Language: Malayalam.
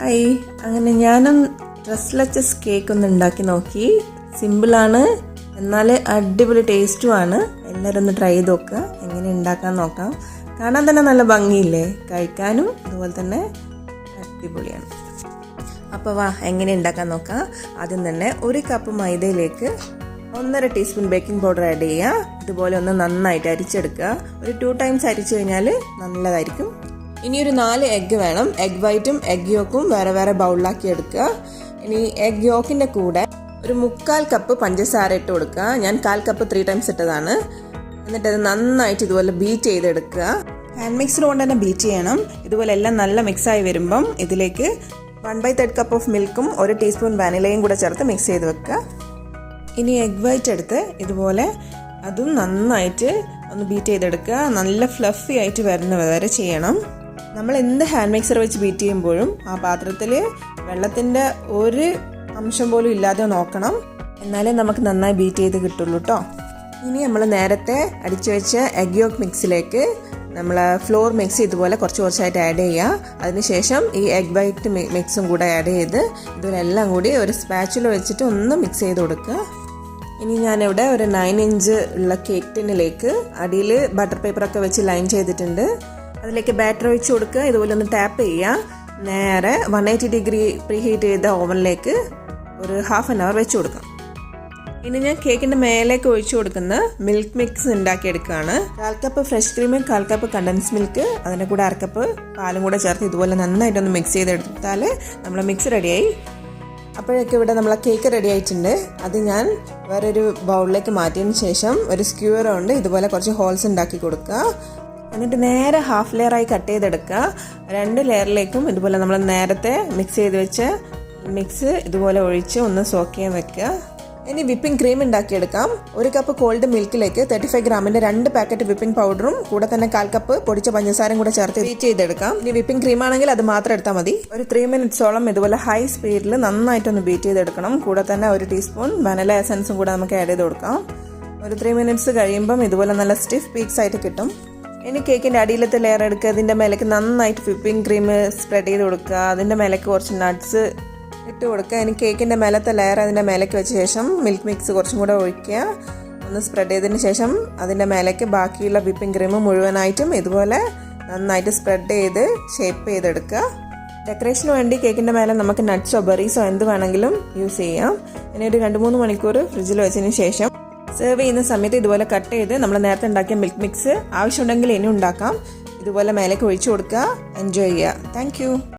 ഹായ്. അങ്ങനെ ഞാനും ഡ്രസ്ലെച്ചസ് കേക്ക് ഒന്ന് ഉണ്ടാക്കി നോക്കി. സിമ്പിളാണ്. എന്നാൽ അടിപൊളി ടേസ്റ്റുമാണ്. എല്ലാവരും ഒന്ന് ട്രൈ ചെയ്ത് നോക്കുക എങ്ങനെ ഉണ്ടാക്കാൻ നോക്കാം. കാണാൻ തന്നെ നല്ല ഭംഗിയില്ലേ? കഴിക്കാനും അതുപോലെ തന്നെ അടിപൊളിയാണ്. അപ്പോൾ വാ എങ്ങനെ ഉണ്ടാക്കാൻ നോക്കാം. ആദ്യം തന്നെ ഒരു കപ്പ് മൈദയിലേക്ക് ഒന്നര ടീസ്പൂൺ ബേക്കിംഗ് പൗഡർ ആഡ് ചെയ്യുക. ഇതുപോലെ ഒന്ന് നന്നായിട്ട് അരിച്ചെടുക്കുക. ഒരു ടു ടൈംസ് അരിച്ചു കഴിഞ്ഞാൽ നല്ലതായിരിക്കും. ഇനി ഒരു നാല് എഗ്ഗ് വേണം. എഗ് വൈറ്റും എഗ് യോക്കും വേറെ വേറെ ബൗളിലാക്കി എടുക്കുക. ഇനി എഗ് യോക്കിന്റെ കൂടെ ഒരു മുക്കാൽ കപ്പ് പഞ്ചസാര ഇട്ട് കൊടുക്കുക. ഞാൻ കാൽ കപ്പ് ത്രീ ടൈംസ് ഇട്ടതാണ്. എന്നിട്ട് അത് നന്നായിട്ട് ഇതുപോലെ ബീറ്റ് ചെയ്തെടുക്കുക. ഹാൻഡ് മിക്സർ കൊണ്ട് തന്നെ ബീറ്റ് ചെയ്യണം. ഇതുപോലെ എല്ലാം നല്ല മിക്സായി വരുമ്പം ഇതിലേക്ക് one by third cup of മിൽക്കും ഒരു ടീസ്പൂൺ വാനിലയും കൂടെ ചേർത്ത് മിക്സ് ചെയ്ത് വെക്കുക. ഇനി എഗ് വൈറ്റ് എടുത്ത് ഇതുപോലെ അതും നന്നായിട്ട് ഒന്ന് ബീറ്റ് ചെയ്തെടുക്കുക. നല്ല ഫ്ലഫി ആയിട്ട് വരുന്ന വരെ ചെയ്യണം. നമ്മൾ എന്ത് ഹാൻഡ് മിക്സർ വെച്ച് ബീറ്റ് ചെയ്യുമ്പോഴും ആ പാത്രത്തിൽ വെള്ളത്തിന്റെ ഒരു അംശം പോലും ഇല്ലാതെ നോക്കണം. എന്നാലേ നമുക്ക് നന്നായി ബീറ്റ് ചെയ്ത് കിട്ടുള്ളൂ കേട്ടോ ഇനി നമ്മൾ നേരത്തെ അടിച്ചു വെച്ച എഗ് യോക്ക് മിക്സിലേക്ക് നമ്മൾ ഫ്ലോർ മിക്സ് ഇതുപോലെ കുറച്ച് കുറച്ചായിട്ട് ആഡ് ചെയ്യുക അതിനുശേഷം ഈ എഗ് വൈറ്റ് മിക്സും കൂടെ ആഡ് ചെയ്ത് ഇതിലെല്ലാം കൂടി ഒരു സ്പാച്ചുല വെച്ചിട്ട് ഒന്ന് മിക്സ് ചെയ്ത് കൊടുക്കുക. ഇനി ഞാനിവിടെ ഒരു നയൻ ഇഞ്ച് ഉള്ള കേക്ക് ടിന്നിലേക്ക് അടിയിൽ ബട്ടർ പേപ്പറൊക്കെ വെച്ച് ലൈൻ ചെയ്തിട്ടുണ്ട്. അതിലേക്ക് ബാറ്റർ ഒഴിച്ച് കൊടുക്കുക. ഇതുപോലെ ഒന്ന് ടാപ്പ് ചെയ്യുക. നേരെ one eighty degree pre heat ചെയ്ത ഓവനിലേക്ക് ഒരു ഹാഫ് ആൻ അവർ വെച്ച് കൊടുക്കാം ഇനി ഞാൻ കേക്കിന്റെ മേലേക്ക് ഒഴിച്ചു കൊടുക്കുന്ന മിൽക്ക് മിക്സ് ഉണ്ടാക്കിയെടുക്കുകയാണ് കാൽ കപ്പ് ഫ്രഷ് ക്രീം കാൽ കപ്പ് കണ്ടൻസ് മിൽക്ക് അതിന്റെ കൂടെ അരക്കപ്പ് പാലും കൂടെ ചേർത്ത് ഇതുപോലെ നന്നായിട്ടൊന്ന് മിക്സ് ചെയ്തെടുത്താൽ നമ്മൾ മിക്സ് റെഡിയായി അപ്പോഴൊക്കെ ഇവിടെ നമ്മളെ കേക്ക് റെഡി ആയിട്ടുണ്ട്. അത് ഞാൻ വേറൊരു ബൗളിലേക്ക് മാറ്റിയതിന് ശേഷം ഒരു സ്ക്യൂർ കൊണ്ട് ഇതുപോലെ കുറച്ച് ഹോൾസ് ഉണ്ടാക്കി കൊടുക്കുക. എന്നിട്ട് നേരെ ഹാഫ് ലെയറായി കട്ട് ചെയ്തെടുക്കുക. രണ്ട് ലെയറിലേക്കും ഇതുപോലെ നമ്മൾ നേരത്തെ മിക്സ് ചെയ്ത് വെച്ച് മിക്സ് ഇതുപോലെ ഒഴിച്ച് ഒന്ന് സോക്ക് ചെയ്യാൻ വെക്കുക. ഇനി വിപ്പിംഗ് ക്രീം ഉണ്ടാക്കിയെടുക്കാം. ഒരു കപ്പ് കോൾഡ് മിൽക്കിലേക്ക് തേർട്ടി ഫൈവ് ഗ്രാമിന്റെ രണ്ട് പാക്കറ്റ് വിപ്പിംഗ് പൗഡറും കൂടെ തന്നെ കാൽ കപ്പ് പൊടിച്ച പഞ്ചസാരയും കൂടെ ചേർത്ത് ബീറ്റ് ചെയ്തെടുക്കാം. ഇനി വിപ്പിംഗ് ക്രീം ആണെങ്കിൽ അത് മാത്രം എടുത്താൽ മതി. ഒരു ത്രീ മിനിറ്റ്സോളം ഇതുപോലെ ഹൈ സ്പീഡിൽ നന്നായിട്ടൊന്ന് ബീറ്റ് ചെയ്തെടുക്കണം. കൂടെ തന്നെ ഒരു ടീസ്പൂൺ വനല എസൻസും കൂടെ നമുക്ക് ആഡ് ചെയ്ത് കൊടുക്കാം. ഒരു ത്രീ മിനിറ്റ്സ് കഴിയുമ്പം ഇതുപോലെ നല്ല സ്റ്റിഫ് പീക്സ് ആയിട്ട് കിട്ടും. ഇനി കേക്കിന്റെ അടിയിലത്തെ ലെയർ എടുക്കുക. അതിന്റെ മേലേക്ക് നന്നായിട്ട് വിപ്പിംഗ് ക്രീം സ്പ്രെഡ് ചെയ്ത് കൊടുക്കുക. അതിന്റെ മേലേക്ക് കുറച്ച് നട്ട്സ് ഇട്ട് കൊടുക്കുക. ഇനി കേക്കിന്റെ മേലത്തെ ലെയർ അതിന്റെ മേലേക്ക് വെച്ച ശേഷം മിൽക്ക് മിക്സ് കുറച്ചും കൂടെ ഒഴിക്കുക. ഒന്ന് സ്പ്രെഡ് ചെയ്തതിന് ശേഷം അതിന്റെ മേലേക്ക് ബാക്കിയുള്ള വിപ്പിംഗ് ക്രീം മുഴുവനായിട്ടും ഇതുപോലെ നന്നായിട്ട് സ്പ്രെഡ് ചെയ്ത് ഷേപ്പ് ചെയ്തെടുക്കുക. ഡെക്കറേഷന് വേണ്ടി കേക്കിന്റെ മേലെ നമുക്ക് നട്ട്സോ ബെറീസോ എന്ത് വേണമെങ്കിലും യൂസ് ചെയ്യാം. ഇനി ഒരു രണ്ട് മൂന്ന് മണിക്കൂർ ഫ്രിഡ്ജിൽ വെച്ചതിന് ശേഷം സെർവ് ചെയ്യുന്ന സമയത്ത് ഇതുപോലെ കട്ട് ചെയ്ത് നമ്മൾ നേരത്തെ ഉണ്ടാക്കിയ മിൽക്ക് മിക്സ് ആവശ്യമുണ്ടെങ്കിൽ ഇനി ഉണ്ടാക്കാം. ഇതുപോലെ മേലേക്ക് ഒഴിച്ചു കൊടുക്കുക. എൻജോയ് ചെയ്യുക. താങ്ക്